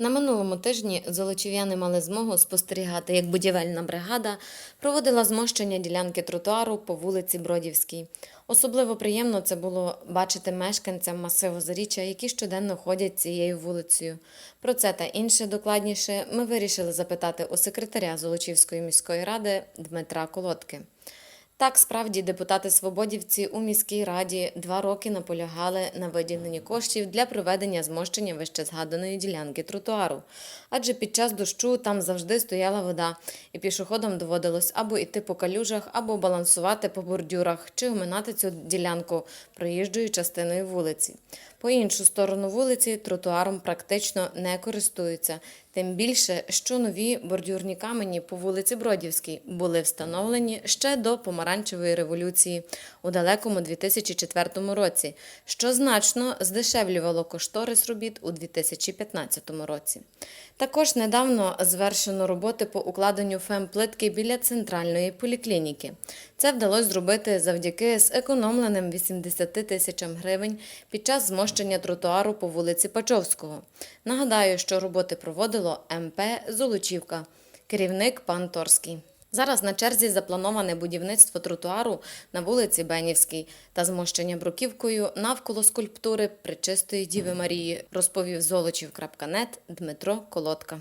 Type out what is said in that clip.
На минулому тижні золочів'яни мали змогу спостерігати, як будівельна бригада проводила змощення ділянки тротуару по вулиці Бродівській. Особливо приємно це було бачити мешканцям масиву Заріччя, які щоденно ходять цією вулицею. Про це та інше докладніше ми вирішили запитати у секретаря Золочівської міської ради Дмитра Колодки. Так, справді, депутати свободівці у міській раді два роки наполягали на виділенні коштів для проведення змощення вище згаданої ділянки тротуару. Адже під час дощу там завжди стояла вода, і пішоходам доводилось або йти по калюжах, або балансувати по бордюрах, чи оминати цю ділянку проїжджою частиною вулиці. По іншу сторону вулиці тротуаром практично не користуються. Тим більше, що нові бордюрні камені по вулиці Бродівській були встановлені ще до помаранчевої революції у далекому 2004 році, що значно здешевлювало кошторис робіт у 2015 році. Також недавно звершено роботи по укладенню фемплитки біля центральної поліклініки. Це вдалося зробити завдяки зекономленим 80 тисячам гривень під час змощення тротуару по вулиці Пачовського. Нагадаю, що роботи проводило МП Золочівка, керівник пан Торський. Зараз на черзі заплановане будівництво тротуару на вулиці Бенівській та змощення бруківкою навколо скульптури Пречистої Діви Марії, розповів золочів.нет Дмитро Колодка.